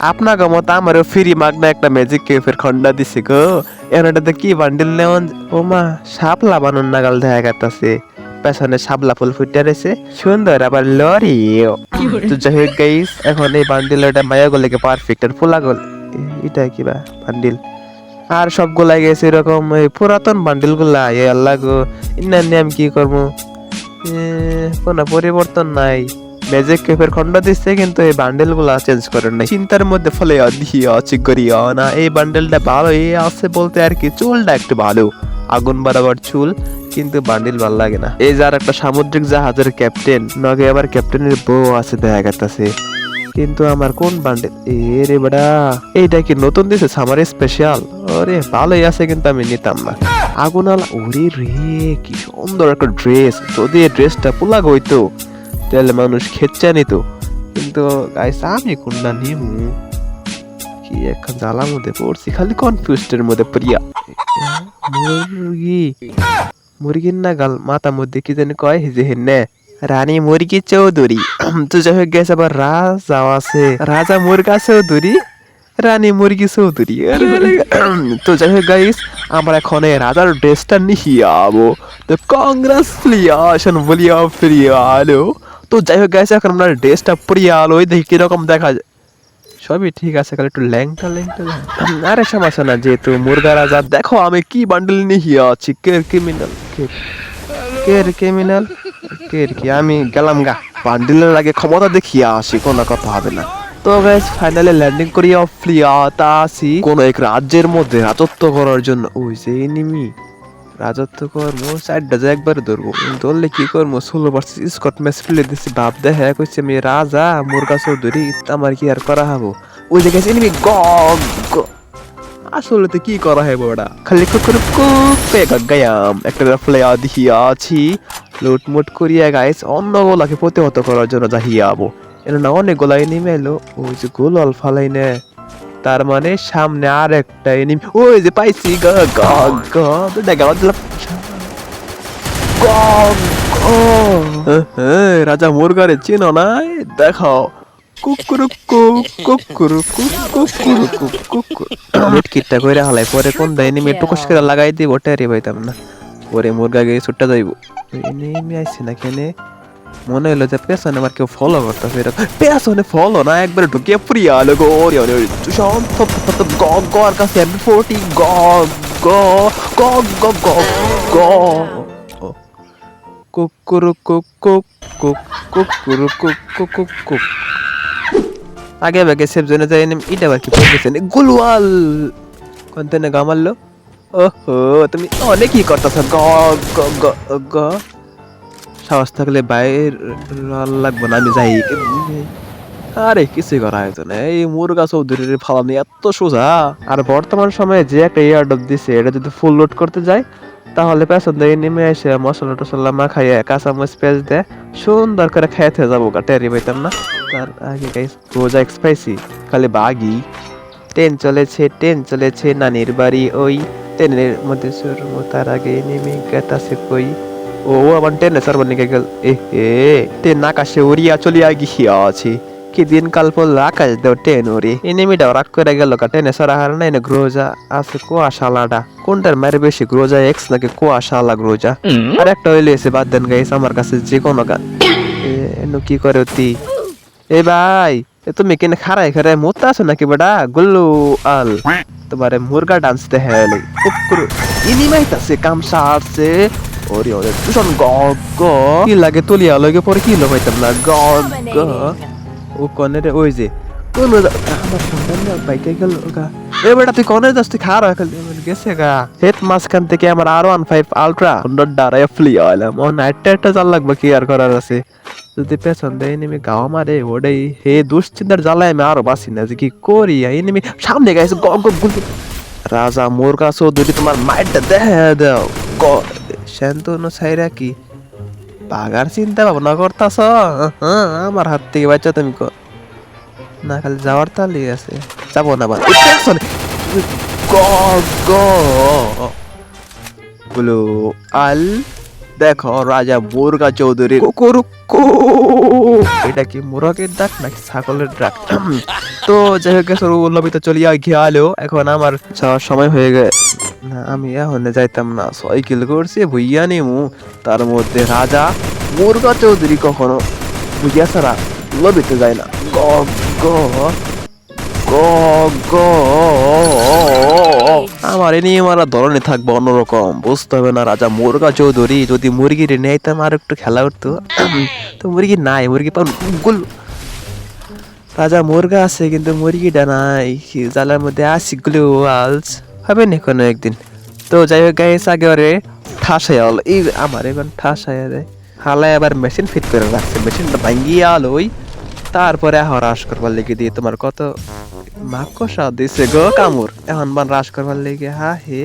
আপনাকে মতো আমারও ফ্রি মাগনা একটা ম্যাজিক কেফের খন্ডা দিছে গো এখন এটাতে কি বান্ডিল নেওয়ান ও মা শাপলা বানুন নাগাল দেখা গেতাছে পেছনে শাপলা ফুল ফুটে রয়েছে সুন্দর আবার লরি তো যাই হোক গাইস এখন এই বান্ডিল এটা মায়া গলেকে পারফেক্ট আর ফুলা গল এটা কি বা বান্ডিল আর সবগুলাই গেছে এরকম এই পুরাতন বান্ডিলগুলা এ আল্লাহ গো ইন্না নিয়ে আমি কি করব কোনো পরিবর্তন নাই ম্যাজিক কেফের খন্ড দিচ্ছে কিন্তু এই বান্ডেলগুলা চেঞ্জ করেন নাই। চিন্তার মধ্যে ফলে দিও চিকরিয়া না এই বান্ডেলটা ভালো এই আছে বলতে আর কি, চুলটা একটু ভালো। আগুন বাড়াবার চুল, কিন্তু বান্ডিল ভালো লাগে না। এই যার একটা সামুদ্রিক জাহাজের ক্যাপ্টেন নগে আবার ক্যাপ্টেনের বউ আছে দেখা গেছে কিন্তু আমার কোন বান্ডেল এ রে বেড়া এইটা কি নতুন দিছে সামার স্পেশাল ওরে, ভালোই আছে কিন্তু আমি নিতাম না। আগুন আলা ওরে রে, কি সুন্দর একটা ড্রেস যদি এই ড্রেসটা পোলা হইতো তাহলে মানুষ খেচ্চা নিত কিন্তু গাইস আমি কোনটা নিমু? কি এখন জ্বালার মধ্যে পড়ছি, খালি কনফিউজডের মধ্যে প্রিয়া মুরগি। মুরগির না গাল মাথা মধ্যে কি জানি কয় যে হেন্নে রানী মুরগি চৌধুরী। তো যাই হোক গেছে আবার রাজা আছে। রাজা মুরগা চৌধুরী? রানী মুরগি চৌধুরী। তো যাই হোক গাইস আমরা এখন রাজার ড্রেসটা নিয়ে যাব তো কংগ্রেচুলেশন বলিয়া ফিরিয়ে আলো। তো যাই হোক গাইস এখন আমরা ড্রেসটা পরিয়ে আলো ওই দেখি কীরকম দেখা যায়। সবই ঠিক আছে, খালি একটু ল্যাংটা ল্যাংটা। আরে সমস্যা না, যেহেতু মুরগা রাজা, দেখো আমি কি বান্ডেল নিয়ে আছি, কে ক্রিমিনাল কে কে ক্রিমিনাল কে কি? আমি গেলাম গা। বান্ডেলের আগে ক্ষমতা দেখিয়ে আসি, কোনো কথা হবে না। তো গাইস ফাইনালি ল্যান্ডিং করি করিয়া ফ্লিয়াতা আসি। কোন এক রাজ্যের মধ্যে রাজত্ব করার জন্য। ওই যে এনিমি রাজত্ব করব সাইডটা যে একবারে ধরবো। ধরলে কি করব ষোলো ভার্সেস স্কট ম্যাচ ফেলে দিচ্ছি ভাব দেখে কইছে আমি রাজা, মুরগা চৌধুরী আমার কি আর করা হব? ওই জায়গায় এনিমি গ আসলে তো কি করা হবে ওটা? খালি করে কুপে গায়াম একটা ফ্লেয়া দিহিয়া আছি, লুটমুট করিয়া গাইস অন্য গোলাকে প্রতিহত করার জন্য যাহিয়া আবো। এর না, অনেক গোলাই নেমে এলো। ওই যে গোলাল ফালাই নে তার মানে সামনে আর একটা এনিমি ওই যে পাইছি, গ গ গ দেখা দিলাম রাজা মুরগারে চিনো না? এই দেখাও। কুকুরু কুক কুকুরু কুক কুকুরু কুক কুকুর। মিট কিটটা কইরা হালাই, পরে কোন দাই এনিমি টুকুস করে লাগাই দিব, টেরি পাইতাম না। ওরে মুরগা গিয়ে ছুটটা যাইব। এনিমি আইছে না কেনে? মনে হলো যে পেছনে আমার কেউ ফলো করতেছে, এরকম। পেছনে ফলো না, একবার ঢুকিয়ে প্রিয়া আলো গো শান্ত গ গ আর কাছে এম ফোর্টি গ গ গ গ গ গ কুকুরু, কুক কুক কুক কুকুরু কুক। আগে আগে সেভ জোনে যাই নেম ইটা আবার কি গুলওয়াল। কন্তেনে গামাল্লো ওহো, তুমি অনেকই করতেছ। গ গ গ গ সাহস থাকলে বাইর লাগবে না, আমি যাই। আরে, কিছুই করা হয়েছে না। এই মুরগা চৌধুরীর ফালানি এত সোজা। আর বর্তমান সময়ে যে একটা এয়ারডপ দিছে, এটা যদি ফুল লোড করতে যায়, তাহলে পেছন দিয়ে নেমে এসে মশলা টসলা মা মাখাইয়া কাঁচামচ পেঁয়াজ দেয় সুন্দর করে খাইতে যাব গা, টেরি পাইতাম না? তার আগে গাইস রোজা স্পাইসি খালি বাগি। ট্রেন চলেছে ট্রেন চলেছে, নানির বাড়ি ওই। ট্রেনের মধ্যে সুরমু তার আগে নেমে গেতাছে কই? গিয়া আছে কি দিন কাল পড়ল আকাশ দেও ট্রেন উড়ি। এনিমিটা রাগ করে গেল কা ট্রেনে সরা হার নাই না গ্রোজা। আছে কুয়াশালাটা কোনটার মারে বেশি গ্রোজা এক্স নাকি কুয়াশালা গ্রোজা? আর একটা হইলে এসে বাদ দেন গাইস আমার কাছে যে কোনো গান। এনো কি করে অতি? এ ভাই এ তুমি কেন খারাই খারাই মোতা আছো নাকি বেটা গুল্লু আল। তোমারে মুরগা ডান্স দে হেলে কুকুর ইনি মাইতাছে কাম সারছে। ওরে ওরে তুষন গ গ। কি লাগে তুলিয়া লগে পরে কি লগাইতাম না গ গ। ও কনে রে, ওই যে কোন আমার সন্তান বাইকে গেল গা। এ বেটা, তুই কনে যাস, তুই খারাপ খালি গেছে গা। হেড মাঝখান থেকে আমার R one five ultra hundred ডারাই ফ্লি আলাম ও নাইটটা একটা জাল লাগবে কি আর করার আছে। যদি পেছন দেয় নেমে গাওয়া মারে ওটাই হে, দুশ্চিন্তার জ্বালায় আমি আরও বাসি না, যে কি করি? এই নেমে সামনে গাইছে গ গ গুল রাজা মুরগা চৌধুরী তোমার মাইটটা দেখে দাও, গ শান্তনু ছাইরা কি? বাগার চিন্তা ভাবনা করতাছ? হ্যাঁ আমার হাত থেকে বাচ্চা তুমি না, খালি যাওয়ার তালি আছে। যাব না বাদ। গ। আল, দেখো, রাজা মুরগা চৌধুরী। কুকুরুকু এটা কি মোরগের ডাক নাকি ছাগলের ডাক? তো যাই হোক, গেছে লবিতে চলিয়া গিয়ালো এখন আমার যাওয়ার সময় হয়ে গে না, আমি এখন যাইতাম না। সাইকেল করছে ভুইয়া নিমু। তার মধ্যে রাজা মুরগা চৌধুরী কখনো বুঝিয়া সারা লবিতে যায় না। গ গ গ গ, আমার এ নিয়ে মারা ধরনে থাকব অন্যরকম। বুঝতে হবে না রাজা মুরগা চৌধুরী, যদি মুরগির নেইতাম আর একটু খেলা উঠতো। তো মুরগি নাই, মুরগি পান গুল। রাজা মুরগা আছে, কিন্তু মুরগিটা নাই। জালের মধ্যে আসি গুলো আলস হবে না কোনো একদিন। তো যাই হোক গাইস আগে ওরে ঠাসাই হল এই আমার এখন ঠাসাই দেয় হালায় আবার মেশিন ফিট করে রাখছে। মেশিনটা ভাঙ্গিয়ে ওই। তারপরে এখন রাস করবার লেগে দিয়ে তোমার কত মাকসা দিছে গো কামুর এখন বান রাস করবার লেগে, হা হে।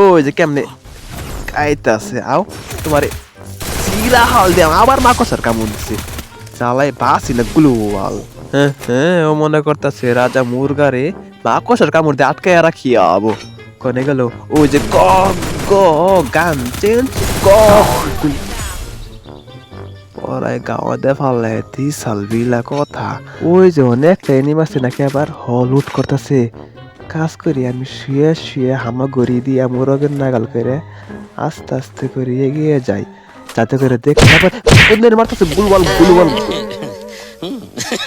ওই যে কেমনে আইতাছে আও। তোমার চিরা হাল দিয়ে আবার মাকসার কামড় দিছে। চালাই বাসি না গ্লুয়াল হ্যাঁ হ্যাঁ ও মনে করতেছে রাজা মুরগারে মাকসার কামড় দিয়ে আটকায় রাখি আবো। কনে গেল, ওই যে গ গ, গান চেঞ্জ গ পরায় গাওয়াতে ফালে দি সালবিলা কথা। ওই যে অনেক ট্রেনিং আছে নাকি আবার হলুট করতেছে। কাজ করি আমি, শুয়ে শুয়ে হামা গড়ি দিয়ে মোরগের নাগাল করে আস্তে আস্তে করে এগিয়ে যাই। যাতে করে দেখতে আবার মারতেছে গুলবাল গুলবাল